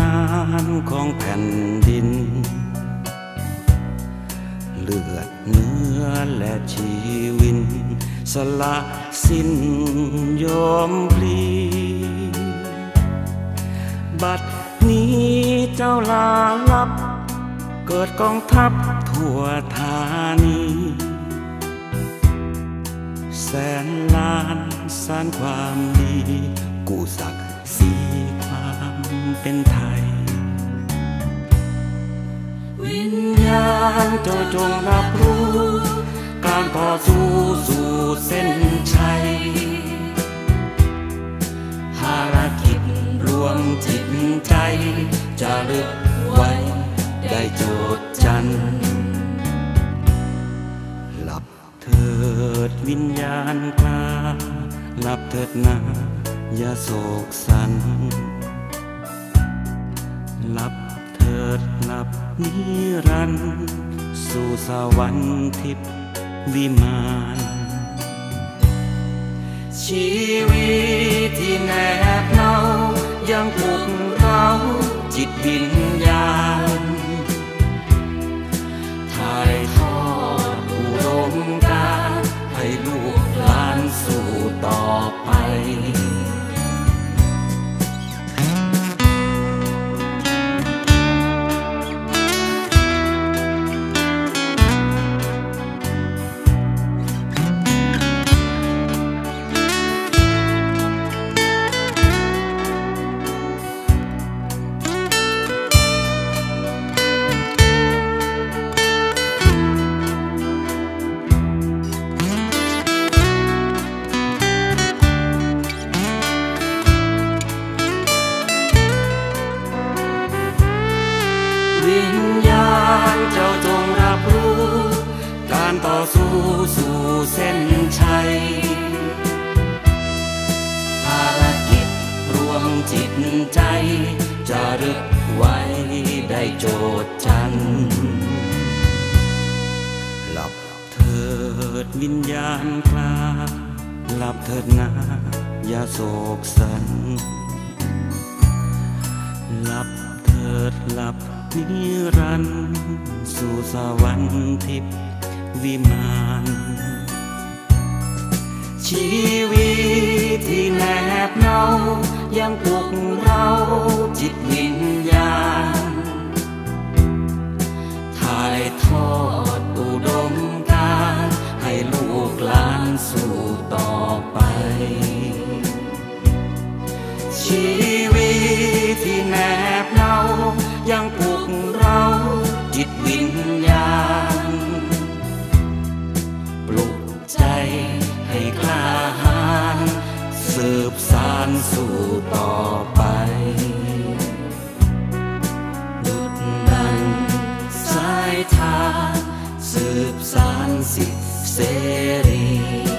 นานของแผ่นดิน เลือดเนื้อและชีวิน สละสิ้นยอมพลี บัดนี้เจ้าลาลับ เกิดกองทัพทั่วธานี แสนล้านสางความดี เป็นไทย วิญญาณเจ้าจงรับรู้ การต่อสู้สู่เส้นชัยภารกิจรวมจิตใจจะลึกไว้ได้โจดจันหลับเถิดวิญญาณกล้าหลับเถิดนาอย่าโศกสัน หลับเถิดหลับนิรันดร์สู่สวรรค์ทิพย์วิมานชีวิตที่แนบเนายังปลุกเราจิตวิญ เจ้าจงรับรู้ การต่อสู้สู่เส้นชัย ภารกิจรวมจิตใจ จะรึกไว้ได้โจดจันหลับเถิดวิญญาณกลาหลับเถิดนาอย่าโศกสันหลับเถิดหลับ นิรันดร์สู่สวรรค์ทิพย์วิมานชีวิตที่แนบเนายังปลุกเราจิตวิญญาณถ่ายทอดอุดมการให้ลูกหลานสู่ต่อไป ชีวิตที่แนบเนายังปลุก city.